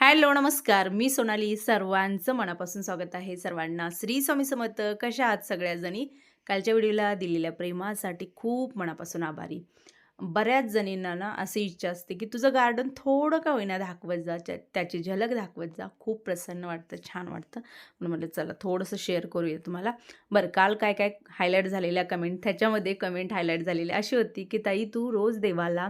Hello नमस्कार. मी सोनाली. सर्वांचं मनापासून स्वागत आहे. सर्वांना श्री स्वामी समर्थ. कशा आहात सगळ्याजणी? कालच्या व्हिडिओला दिलेल्या प्रेमासाठी खूप मनापासून आभारी. बऱ्याच जणींना ना अशी इच्छा असते की तुझं गार्डन थोडं का होईना दाखवत जा त्याची झलक दाखवत जा. खूप प्रसन्न वाटतं छान वाटतं. म्हणून म्हटलं चला थोडंसं शेअर करूया तुम्हाला. बरं काल काय काय हायलाईट झालेल्या कमेंट त्याच्यामध्ये कमेंट हायलाईट झालेली अशी होती की ताई तू रोज देवाला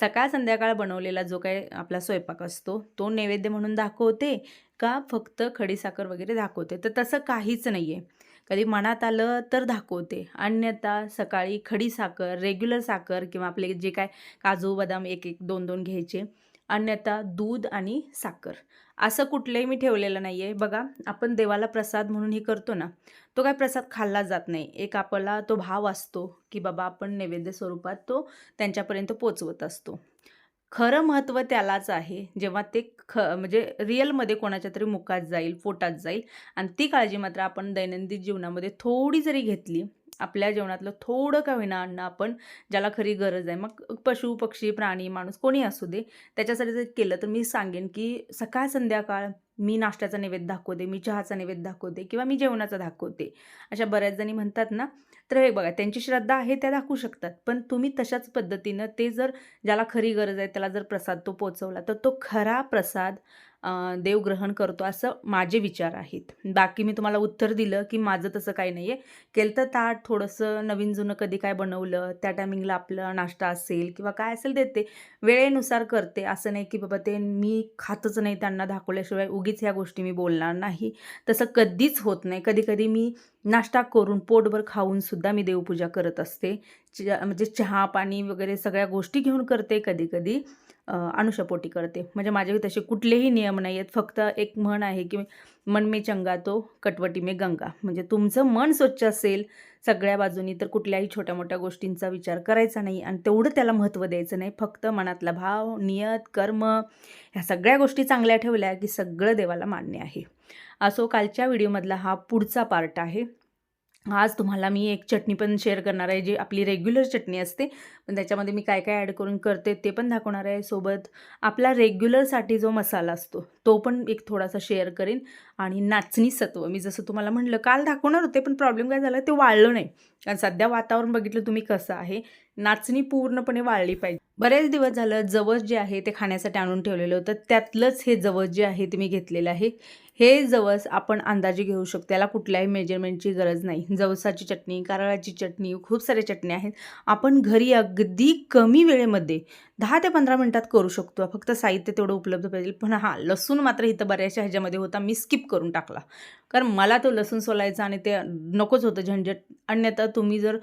सकाळ संध्याकाळ बनवलेला जो काय आपला स्वयंपाक असतो तो नैवेद्य म्हणून दाखवते का? फक्त खडीसाखर वगैरे दाखवते? तर तसं काहीच नाही आहे कधी मनात आलं तर दाखवते. अन्यथा सकाळी खडी साखर रेग्युलर साखर किंवा आपले जे काय काजू बदाम एक एक दोन दोन घ्यायचे. अन्यथा दूध आणि साखर. असं कुठलंही मी ठेवलेलं नाही आहे बघा आपण देवाला प्रसाद म्हणून हे करतो ना तो काय प्रसाद खाल्ला जात नाही. एक आपला तो भाव असतो की बाबा आपण नैवेद्य स्वरूपात तो त्यांच्यापर्यंत पोचवत असतो. खरं महत्त्व त्यालाच आहे. जेव्हा ते ख म्हणजे रिअलमध्ये कोणाच्या तरी मुखात जाईल पोटात जाईल आणि ती काळजी मात्र आपण दैनंदिन जीवनामध्ये थोडी जरी घेतली आपल्या जेवणातलं थोडं का होईना अन्न आपण ज्याला खरी गरज आहे. मग पशु पक्षी प्राणी माणूस कोणी असू दे त्याच्यासाठी जर केलं तर मी सांगेन की सकाळ संध्याकाळ मी नाश्त्याचा नैवेद्य दाखवते मी चहाचा नैवेद्य दाखवते किंवा मी जेवणाचा दाखवते. अशा बऱ्याच जणी म्हणतात ना तर हे बघा त्यांची श्रद्धा आहे त्या दाखवू शकतात. पण तुम्ही तशाच पद्धतीनं ते जर ज्याला खरी गरज आहे त्याला जर प्रसाद तो पोचवला तर तो खरा प्रसाद देवग्रहण करतो असं माझे विचार आहेत. बाकी मी तुम्हाला उत्तर दिलं की माझं तसं काही नाही आहे केलं तर ताट थोडंसं नवीन जुनं कधी काय बनवलं त्या टायमिंगला आपलं नाश्ता असेल किंवा काय असेल देते. वेळेनुसार करते. असं नाही की बाबा ते मी खातच नाही त्यांना दाखवल्याशिवाय उगीच ह्या गोष्टी मी बोलणार नाही. तसं कधीच होत नाही. कधी कधी मी नाश्ता करून पोटभर खाऊनसुद्धा मी देवपूजा करत असते. म्हणजे चहा पाणी वगैरे सगळ्या गोष्टी घेऊन करते कधी कधी अनुषपोटी करते. म्हणजे माझे तसे कुठलेही नियम नाही आहेत. फक्त एक म्हण आहे की मन मे चंगा तो कटवटी मे गंगा. म्हणजे तुमचं मन स्वच्छ असेल सगळ्या बाजूनी तर कुठल्याही छोट्या मोठ्या गोष्टींचा विचार करायचा नाही. आणि तेवढं त्याला महत्त्व द्यायचं नाही. फक्त मनातला भाव नियत कर्म ह्या सगळ्या गोष्टी चांगल्या ठेवल्या की सगळं देवाला मान्य आहे. असो कालच्या व्हिडिओमधला हा पुढचा पार्ट आहे. आज तुम्हाला मी एक चटणी पण शेअर करणार आहे जी आपली रेग्युलर चटणी असते. पण त्याच्यामध्ये मी काय काय ॲड करून करते ते पण दाखवणार आहे. सोबत आपला रेग्युलरसाठी जो मसाला असतो तो पण एक थोडासा शेअर करेन. आणि नाचणी सत्व मी जसं तुम्हाला म्हटलं काल दाखवणार होते पण प्रॉब्लेम काय झाला ते वाळलं नाही. कारण सध्या वातावरण बघितलं तुम्ही कसं आहे नाचणी पूर्णपणे वाळली पाहिजे. बरेच दिवस झालं जवस जे आहे ते खाण्यासाठी आणून ठेवलेलं होतं. त्यातलंच हे जवस जे आहे ते मी घेतलेलं आहे. हे जवस आपण अंदाजे घेऊ शकतो. त्याला कुठल्याही मेजरमेंटची गरज नाही. जवसाची चटणी कारळाची चटणी खूप साऱ्या चटणी आहेत. आपण घरी अगदी कमी वेळेमध्ये दहा ते पंधरा मिनटात करू शकतो फक्त साहित्य तेवढं उपलब्ध पाहिजे. पण हां लसूण मात्र इथं बऱ्याचशा ह्याच्यामध्ये होता. मी स्किप करून टाकला. कारण मला तो लसूण सोलायचा आणि ते नकोच होतं झंझट. अन्यथा तुम्ही जर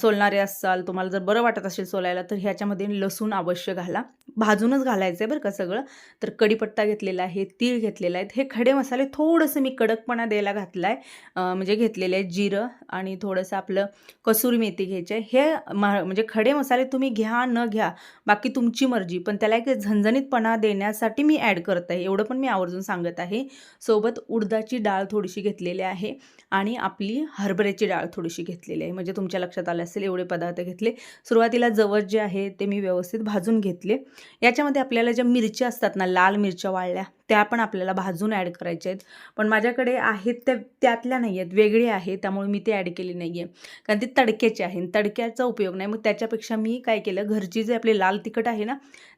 सोलणारे असाल तुम्हाला जर बरं वाटत असेल सोलायला तर ह्याच्यामध्ये लसूण अवश्य घाला. भाजूनच घालायचं आहे बरं का सगळं. तर कढीपत्ता घेतलेला आहे तीळ घेतलेला आहेत हे खडे मसाले थोडंसं मी कडकपणा द्यायला घातला आहे म्हणजे घेतलेले आहे जिरं आणि थोडंसं आपलं कसुरी मेथी घ्यायची आहे. हे म्हणजे खडे मसाले तुम्ही घ्या न घ्या बाकी तुमची मर्जी पण त्याला एक झणझणीतपणा देण्यासाठी मी ॲड करत आहे. एवढं पण मी आवर्जून सांगत आहे. सोबत उडदाची डाळ थोडीशी घेतलेली आहे आणि आपली हरभऱ्याची डाळ थोडीशी घेतलेली आहे. म्हणजे तुमच्या लक्षात आलं असेल एवढे पदार्थ घेतले. सुरुवातीला जवळ जे आहे ते मी व्यवस्थित भाजून घेतले. याच्यामध्ये आपल्याला ज्या मिरच्या असतात ना लाल मिरच्या वाळल्या त्या पण आपल्याला भाजून ॲड करायच्या आहेत. पण माझ्याकडे आहेत त्या त्यातल्या नाही आहेत. वेगळे आहे त्यामुळे मी ते ॲड केली नाही आहे कारण ती तडक्याची आहे आणि तडक्याचा उपयोग नाही. मग त्याच्यापेक्षा मी काय केलं? घरची जे आपले लाल तिखट आहे ना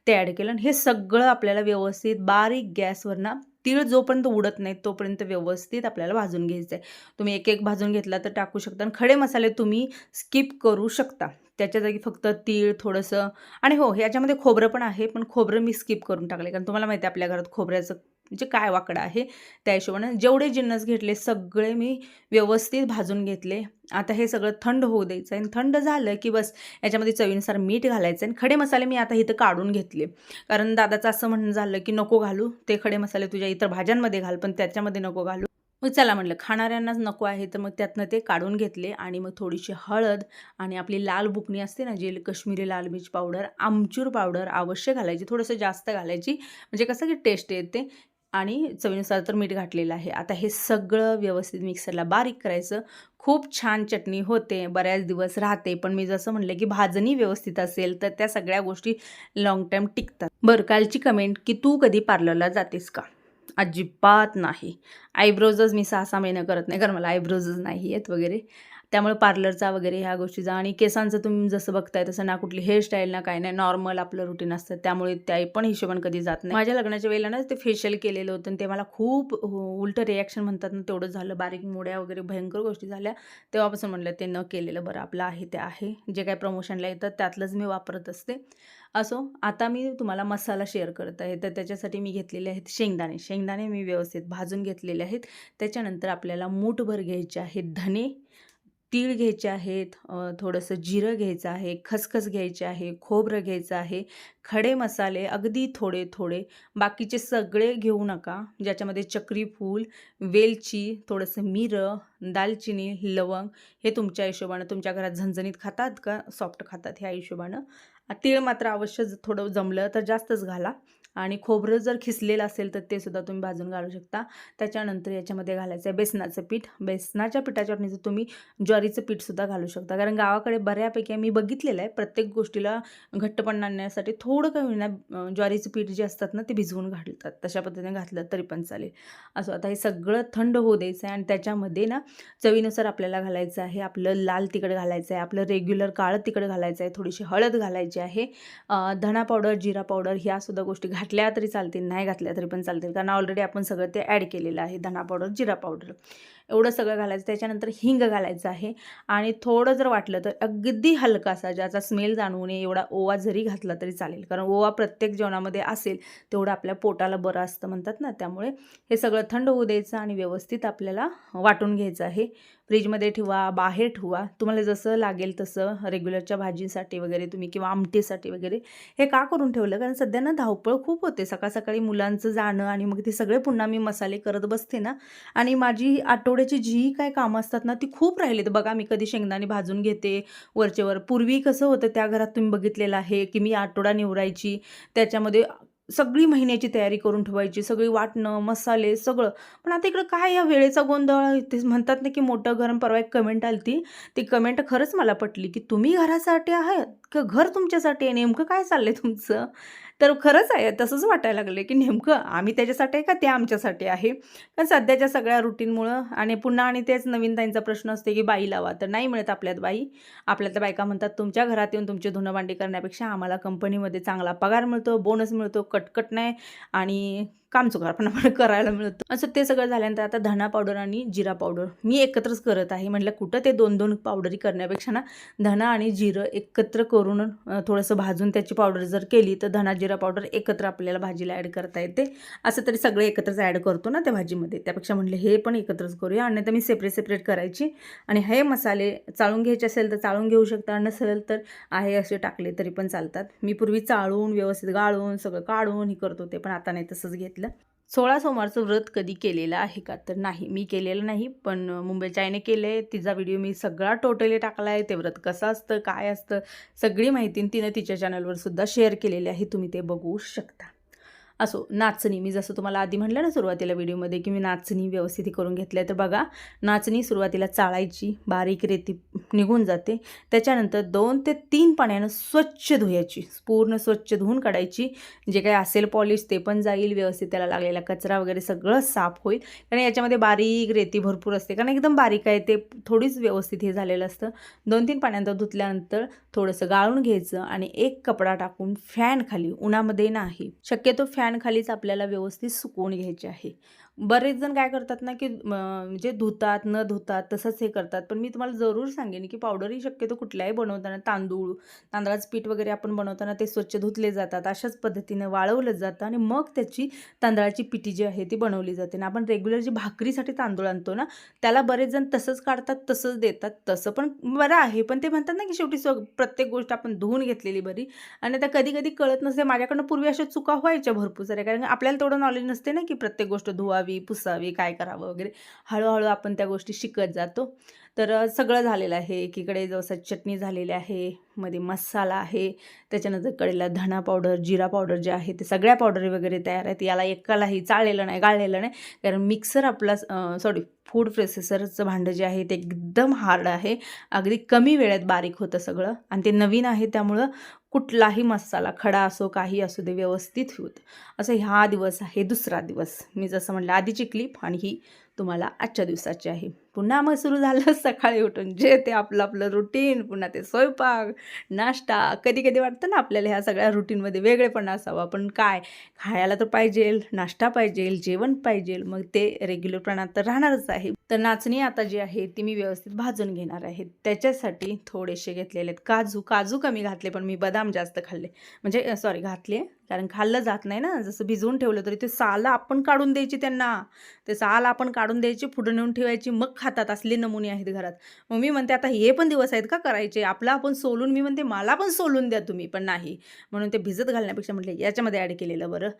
ते ॲड केलं. आणि हे सगळं आपल्याला व्यवस्थित बारीक गॅसवर ना तीळ जोपर्यंत उडत नाही तोपर्यंत व्यवस्थित आपल्याला भाजून घ्यायचं आहे तुम्ही एक एक भाजून घेतला तर टाकू शकता. आणि खडे मसाले तुम्ही स्किप करू शकता. त्याच्या जागी फक्त तीळ थोडंसं आणि हो ह्याच्यामध्ये खोबरं पण आहे पण खोबरं मी स्किप करून टाकले कारण तुम्हाला माहिती आहे आपल्या घरात खोबऱ्याचं म्हणजे काय वाकडं आहे त्या हिशोबानं. जेवढे जिन्नस घेतले सगळे मी व्यवस्थित भाजून घेतले. आता हे सगळं थंड होऊ द्यायचं आहे. आणि थंड झालं की बस याच्यामध्ये चवीनुसार मीठ घालायचं आणि खडे मसाले मी आता इथं काढून घेतले. कारण दादाचं असं म्हणणं झालं की नको घालू. ते खडे मसाले तुझ्या इतर भाज्यांमध्ये घाल पण त्याच्यामध्ये नको घालू. मग चला म्हटलं खाणाऱ्यांनाच नको आहे तर मग त्यातनं ते काढून घेतले आणि मग थोडीशी हळद आणि आपली लाल बुकणी असते ना जे कश्मीरी लाल मिर्च पावडर आमचूर पावडर अवश्य घालायची थोडंसं जास्त घालायची. म्हणजे कसं की टेस्ट येते आणि चवीनुसार तर मीठ घातलेलं आहे. आता हे सगळं व्यवस्थित मिक्सरला बारीक करायचं. खूप छान चटणी होते बऱ्याच दिवस राहते पण मी जसं म्हणलं की भाजणी व्यवस्थित असेल तर त्या सगळ्या गोष्टी लाँग टाईम टिकतात. बरं कालची कमेंट की तू कधी पार्लरला जातेस का? अजिबात नाही. आयब्रोजच मी सहा सहा महिने करत नाही कारण मला आयब्रोजच नाही आहेत वगैरे. त्यामुळे पार्लरचा वगैरे ह्या गोष्टीचा आणि केसांचं तुम्ही जसं बघताय तसं ना कुठली हेअरस्टाईल ना काय नाही नॉर्मल आपलं रुटीन असतं. त्यामुळे त्या पण हिशोबाने कधी जात नाही. माझ्या लग्नाच्या वेळेला ना ते फेशियल केलेलं होतं आणि ते मला खूप उलटं रिॲक्शन म्हणतात ना तेवढं झालं. बारीक मोड्या वगैरे भयंकर गोष्टी झाल्या. तेव्हापासून म्हटलं ते न केलेलं बरं आपलं आहे ते आहे. जे काय प्रमोशनला येतं त्यातलंच मी वापरत असते. असो आता मी तुम्हाला मसाला शेअर करत आहे. तर त्याच्यासाठी मी घेतलेले आहेत शेंगदाणे. शेंगदाणे मी व्यवस्थित भाजून घेतलेले आहेत. त्याच्यानंतर आपल्याला मूठभर घ्यायचे आहेत धने तीळ घ्यायचे आहेत थोडंसं जिरं घ्यायचं आहे खसखस घ्यायचे आहे खोबरं घ्यायचं आहे खडे मसाले अगदी थोडे थोडे. बाकीचे सगळे घेऊ नका ज्याच्यामध्ये चक्रीफूल वेलची थोडंसं मिरं दालचिनी लवंग हे तुमच्या हिशोबानं तुमच्या घरात झणझणीत खातात का सॉफ्ट खातात ह्या हिशोबानं. तीळ मात्र अवश्य थोडं जमलं तर जास्तच घाला. आणि खोबरं जर खिसलेलं असेल तर ते सुद्धा तुम्ही भाजून घालू शकता. त्याच्यानंतर याच्यामध्ये घालायचं आहे बेसनाचं पीठ. बेसनाच्या पिठाच्या वाटणीचं तुम्ही ज्वारीचं पीठसुद्धा घालू शकता. कारण गावाकडे बऱ्यापैकी मी बघितलेलं आहे प्रत्येक गोष्टीला घट्टपणा आणण्यासाठी थोडं काही होईना ज्वारीचं पीठ जे असतात ना ते भिजवून घालतात. तशा पद्धतीने घातलं तरी पण चालेल. असं आता हे सगळं थंड होऊ द्यायचं आहे आणि त्याच्यामध्ये ना चवीनुसार आपल्याला घालायचं आहे. आपलं लाल तिखट घालायचं आहे. आपलं रेग्युलर काळं तिखट घालायचं आहे. थोडीशी हळद घालायची आहे. धणा पावडर जिरा पावडर ह्या सुद्धा गोष्टी घातल्या तरी चालतील नाही घातल्या तरी पण चालतील. कारण ऑलरेडी आपण सगळं ते ॲड केलेलं आहे धना पावडर जिरा पावडर एवढं सगळं घालायचं त्याच्यानंतर हिंग घालायचं आहे. आणि थोडं जर वाटलं तर अगदी हलकासा ज्याचा स्मेल जाणवू नये एवढा ओवा जरी घातला तरी चालेल. कारण ओवा प्रत्येक जेवणामध्ये असेल तेवढं आपल्या पोटाला बरं असतं म्हणतात ना. त्यामुळे हे सगळं थंड होऊ द्यायचं आणि व्यवस्थित आपल्याला वाटून घ्यायचं आहे. फ्रीजमध्ये ठेवा बाहेर ठेवा. तुम्हाला जसं लागेल तसं रेग्युलरच्या भाजीसाठी वगैरे तुम्ही किंवा आमटीसाठी वगैरे हे का करून ठेवलं? कारण सध्या ना धावपळ खूप होते. सकाळ सकाळी मुलांचं जाणं आणि मग ते सगळे पुन्हा मी मसाले करत बसते ना. आणि माझी आठवड्याची जी काय कामं असतात ना ती खूप राहिलीत. बघा मी कधी शेंगदाणे भाजून घेते वरचेवर. पूर्वी कसं होतं त्या घरात तुम्ही बघितलेलं आहे की मी आठवडा निवडायची त्याच्यामध्ये सगळी महिन्याची तयारी करून ठेवायची सगळी वाटणं मसाले सगळं. पण आता इकडं काय या वेळेचा गोंधळ? ते म्हणतात ना की मोठं गरम परवा एक कमेंट आली ती ती कमेंट खरंच मला पटली की तुम्ही घरासाठी आहात का घर तुमच्यासाठी आहे? नेमकं काय चाललं आहे तुमचं? तर खरंच आहे तसंच वाटायला लागलं की नेमकं आम्ही त्याच्यासाठी आहे का ते आमच्यासाठी आहे? कारण सध्याच्या सगळ्या रुटीनमुळं आणि पुन्हा आणि तेच नवीन त्यांचा प्रश्न असते की बाई लावा तर नाही मिळत आपल्यात बाई. आपल्यातल्या बायका म्हणतात तुमच्या घरात येऊन तुमची धुणंभांडी करण्यापेक्षा आम्हाला कंपनीमध्ये चांगला पगार मिळतो बोनस मिळतो कटकट नाही आणि कामचुकार पण करायला मिळतं. असं ते सगळं झाल्यानंतर आता धणा पावडर आणि जिरा पावडर मी एकत्रच करत आहे. म्हटलं कुठं ते दोन दोन पावडरी करण्यापेक्षा ना धणा आणि जिरं एकत्र करून थोडंसं भाजून त्याची पावडर जर केली तर धणा जिरा पावडर एकत्र आपल्याला भाजीला ॲड करता येते. असं तरी सगळे एकत्रच ॲड करतो ना त्या भाजीमध्ये. त्यापेक्षा म्हटलं हे पण एकत्रच करूया. आणि तर मी सेपरेट सेपरेट करायची. आणि हे मसाले चाळून घ्यायचे असेल तर चाळून घेऊ शकता. नसेल तर आहे असे टाकले तरी पण चालतात. मी पूर्वी चाळून व्यवस्थित गाळून सगळं काढून हे करत होते. पण आता नाही तसंच घेतलं. सोळा सोमवारचं व्रत कधी केलेलं आहे का? तर नाही मी केलेलं नाही पण मुंबईच्या आईने केलं आहे तिचा व्हिडिओ मी सगळा टोटली टाकला आहे ते व्रत कसं असतं काय असतं सगळी माहिती तिनं तिच्या चॅनलवर सुद्धा शेअर केलेली आहे. तुम्ही ते बघू शकता. असो नाचणी. मी जसं तुम्हाला आधी म्हटलं ना सुरुवातीला व्हिडिओमध्ये की मी नाचणी व्यवस्थित करून घेतलं आहे तर बघा नाचणी सुरुवातीला चाळायची बारीक रेती निघून जाते. त्याच्यानंतर दोन ते तीन पाण्यानं स्वच्छ धुयाची पूर्ण स्वच्छ धुवून काढायची. जे काही असेल पॉलिश ते पण जाईल व्यवस्थित त्याला लागलेला कचरा वगैरे सगळं साफ होईल. कारण याच्यामध्ये बारीक रेती भरपूर असते कारण एकदम बारीक आहे ते थोडीच व्यवस्थित हे झालेलं असतं. दोन तीन पाण्यानंतर धुतल्यानंतर थोडंसं गाळून घ्यायचं आणि एक कपडा टाकून फॅन खाली उन्हामध्ये नाही. शक्यतो फॅन खालीच आपल्याला व्यवस्थित सुकवून घ्यायचे आहे. बरेच जण काय करतात ना की म्हणजे धुतात न धुतात तसंच हे करतात. पण मी तुम्हाला जरूर सांगेन की पावडरही शक्यतो कुठल्याही बनवताना तांदूळ तांदळाचं पीठ वगैरे आपण बनवताना ते स्वच्छ धुतले जातात. अशाच पद्धतीने वाळवलं जातं आणि मग त्याची तांदळाची पिठी जी आहे ती बनवली जाते. आणि आपण रेग्युलर जी भाकरीसाठी तांदूळ आणतो ना त्याला बरेच जण तसंच काढतात तसंच देतात. तसं पण बरं आहे. पण ते म्हणतात ना की शेवटी स्व प्रत्येक गोष्ट आपण धुवून घेतलेली बरी. आणि आता कधी कधी कळत नसते माझ्याकडनं पूर्वी अशा चुका व्हायच्या भरपूर साऱ्या. कारण आपल्याला तेवढं नॉलेज नसते ना की प्रत्येक गोष्ट धुवावी. पुसावी काय करावं वगैरे. हळूहळू आपण त्या गोष्टी शिकत जातो. तर सगळं झालेलं आहे. एकीकडे जवसाची चटणी झालेली आहे मध्ये मसाला आहे. त्याच्यानंतर कडेला धणा पावडर जिरा पावडर जे आहे ते सगळ्या पावडरी वगैरे तयार आहेत. याला एकालाही चाळलेलं नाही गाळलेलं नाही. कारण मिक्सर आपला सॉरी फूड प्रोसेसरचं भांडं जे आहे ते एकदम हार्ड आहे. अगदी कमी वेळेत बारीक होतं सगळं. आणि ते नवीन आहे त्यामुळं कुठलाही मसाला खडा असो काही असू दे व्यवस्थित होत. असं ह्या दिवस आहे दुसरा दिवस. मी जसं म्हटलं आधीची क्लिप आणि ही तुम्हाला आजच्या दिवसाची आहे. पुन्हा मग सुरू झालं सकाळी उठून. जे ते आपलं आपलं रुटीन पुन्हा ते स्वयंपाक नाश्ता कधी कधी वाटतं ना आपल्याला ह्या सगळ्या रुटीनमध्ये वेगळेपणा असावा. पण काय? खायला तर पाहिजे नाश्ता पाहिजे जेवण पाहिजे मग ते रेग्युलरपणा तर राहणारच आहे. तर नाचणी आता जी आहे ती मी व्यवस्थित भाजून घेणार आहे. त्याच्यासाठी थोडेसे घेतलेले आहेत काजू. काजू कमी घातले पण मी बदाम जास्त खाल्ले. म्हणजे सॉरी घातले कारण खाल्लं जात नाही ना. जसं भिजवून ठेवलं तरी ते साल आपण काढून द्यायची त्यांना. ते साल आपण काढून द्यायची फुडं नेऊन ठेवायची मग खातात असले नमुने आहेत घरात. मग मी म्हणते आता हे पण दिवस आहेत का करायचे? आपलं आपण सोलून मी म्हणते मला पण सोलून द्या तुम्ही पण नाही. म्हणून ते भिजत घालण्यापेक्षा म्हटलं याच्यामध्ये ॲड केलेलं बरं.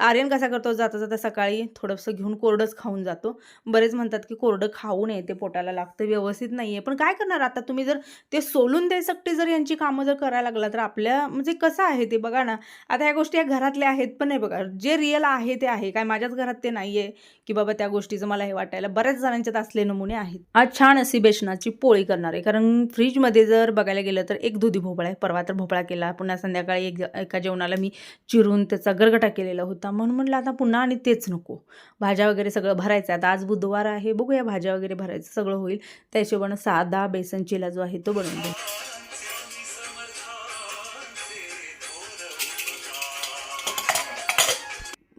आर्यन कसा करतो? जाता जाता सकाळी थोडंसं घेऊन कोरडंच खाऊन जातो. बरेच म्हणतात की कोरडं खाऊ नये ते पोटाला लागतं व्यवस्थित नाही आहे पण काय करणार आता? तुम्ही जर ते सोलून द्यायसाठी जर यांची कामं जर करायला लागला तर आपल्या म्हणजे कसं आहे ते? बघा ना. आता गोष्टी या घरातल्या आहेत पण नाही बघा जे रिअल आहे ते आहे. काय माझ्याच घरात ते नाही आहे की बाबा त्या गोष्टीचं मला हे वाटायला. बऱ्याच जणांच्यात असले नमुने आहेत. आज छान अशी बेसनाची पोळी करणार. आहे कारण फ्रीजमध्ये जर बघायला गेलं तर एक दुधी भोपळा आहे. परवा तर भोपळा केला. पुन्हा संध्याकाळी एक एका जेवणाला मी चिरून त्याचा गरगटा केलेला होता. म्हणून म्हटलं आता पुन्हा आणि तेच नको. भाज्या वगैरे सगळं भरायचं आता आज बुधवार आहे. बघूया भाज्या वगैरे भरायचं सगळं होईल. त्या हिशोबानं साधा बेसन चिला जो आहे तो बनवून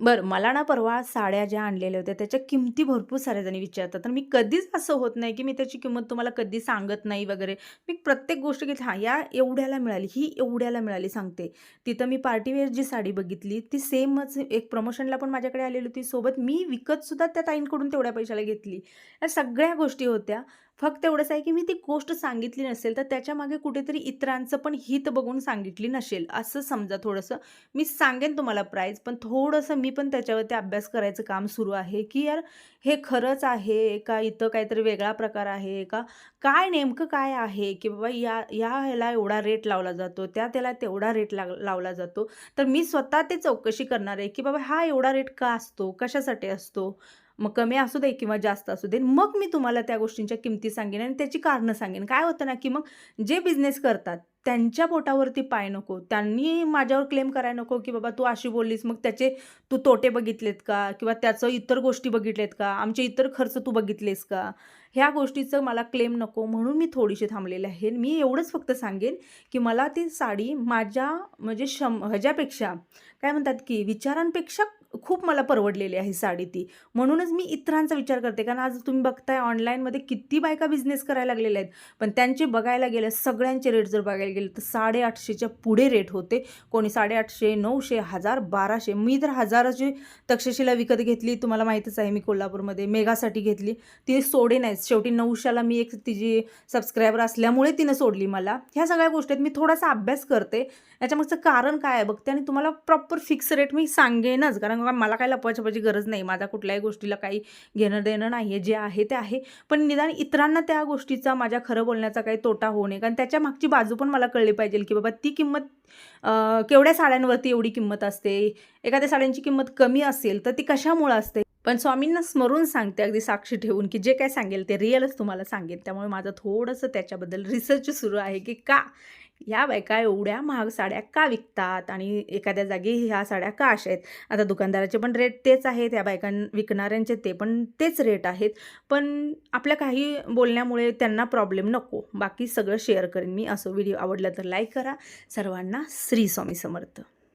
बरं मला ना परवा साड्या ज्या आणलेल्या होत्या त्याच्या किमती भरपूर साऱ्या जणी विचारतात. तर मी कधीच असं होत नाही की मी त्याची किंमत तुम्हाला कधी सांगत नाही वगैरे. मी प्रत्येक गोष्ट घेतली. हां या एवढ्याला मिळाली ही एवढ्याला मिळाली सांगते. तिथं मी पार्टीवेअर जी साडी बघितली ती सेमच एक प्रमोशनला पण माझ्याकडे आलेली होती. सोबत मी विकतसुद्धा त्या ताईंकडून तेवढ्या पैशाला घेतली. या सगळ्या गोष्टी होत्या. फक्त एवढंच आहे की मी ती गोष्ट सांगितली नसेल तर त्याच्यामागे कुठेतरी इतरांचं पण हित बघून सांगितली नसेल असं समजा थोडंसं. मी सांगेन तुम्हाला प्राईज पण थोडंसं मी पण त्याच्यावरती अभ्यास करायचं काम सुरू आहे की यार हे खरंच आहे का इथं काहीतरी वेगळा प्रकार आहे का? काय नेमकं काय आहे? की बाबा या या ह्याला एवढा रेट लावला जातो त्या त्याला तेवढा रेट लाग लावला जातो. तर मी स्वतः ते चौकशी करणार आहे की बाबा हा एवढा रेट का असतो? कशासाठी असतो? मग कमी असू दे किंवा जास्त असू दे मग मी तुम्हाला त्या गोष्टींच्या किमती सांगेन आणि त्याची कारणं सांगेन. काय होतं ना की मग जे बिझनेस करतात त्यांच्या पोटावरती पाय नको त्यांनी माझ्यावर क्लेम करायला नको की बाबा तू अशी बोललीस मग त्याचे तू तोटे बघितलेत का? किंवा त्याचं इतर गोष्टी बघितलेत का? आमचे इतर खर्च तू बघितलेस का? ह्या गोष्टीचं मला क्लेम नको म्हणून मी थोडीशी थांबलेले आहे. मी एवढंच फक्त सांगेन की मला ती साडी माझ्या म्हणजे शम ह्याच्यापेक्षा काय म्हणतात की विचारांपेक्षा खूप मला परवडलेली आहे साडी ती. म्हणूनच मी इतरांचा विचार करते कारण आज तुम्ही बघताय ऑनलाईनमध्ये किती बायका बिझनेस करायला लागलेल्या आहेत. पण त्यांचे बघायला गेलं सगळ्यांचे रेट जर बघायला गेले तर साडेआठशेच्या पुढे रेट होते. कोणी साडेआठशे नऊशे हजार बाराशे. मी तर हजाराची तक्षशिला विकत घेतली तुम्हाला माहीतच आहे मी कोल्हापूरमध्ये मेगासाठी घेतली. ती सोडे नाहीत. शेवटी नऊशाला मी एक तिची सबस्क्रायबर असल्यामुळे तिनं सोडली मला. ह्या सगळ्या गोष्टी आहेत. मी थोडासा अभ्यास करते. याच्यामागचं कारण काय आहे बघते आणि तुम्हाला प्रॉपर फिक्स रेट मी सांगेनच. कारण मग मला काही लपवाछपाची गरज नाही. माझा कुठल्याही गोष्टीला काही घेणं देणं नाही आहे जे आहे ते आहे. पण निदान इतरांना त्या गोष्टीचा माझ्या खरं बोलण्याचा काही तोटा होऊ नये. कारण त्याच्या मागची बाजू पण मला कळली पाहिजे की बाबा ती किंमत केवढ्या साड्यांवरती एवढी किंमत असते? एखाद्या साड्यांची किंमत कमी असेल तर ती कशामुळं असते? पण स्वामींना स्मरून सांगते अगदी साक्षी ठेवून की जे काय सांगेल ते रिअलच तुम्हाला सांगेल त्यामुळे माझं थोडंसं त्याच्याबद्दल रिसर्च सुरू आहे की का ह्या बायका एवढ्या महाग साड्या का विकतात? आणि एखाद्या जागी ह्या साड्या का अशा आहेत? आता दुकानदाराचे पण रेट तेच आहेत ह्या बायकां विकणाऱ्यांचे ते पण तेच रेट आहेत. पण आपल्या काही बोलण्यामुळे त्यांना प्रॉब्लेम नको. बाकी सगळं शेअर करेन मी. असं व्हिडिओ आवडला तर लाईक करा. सर्वांना श्री स्वामी समर्थ.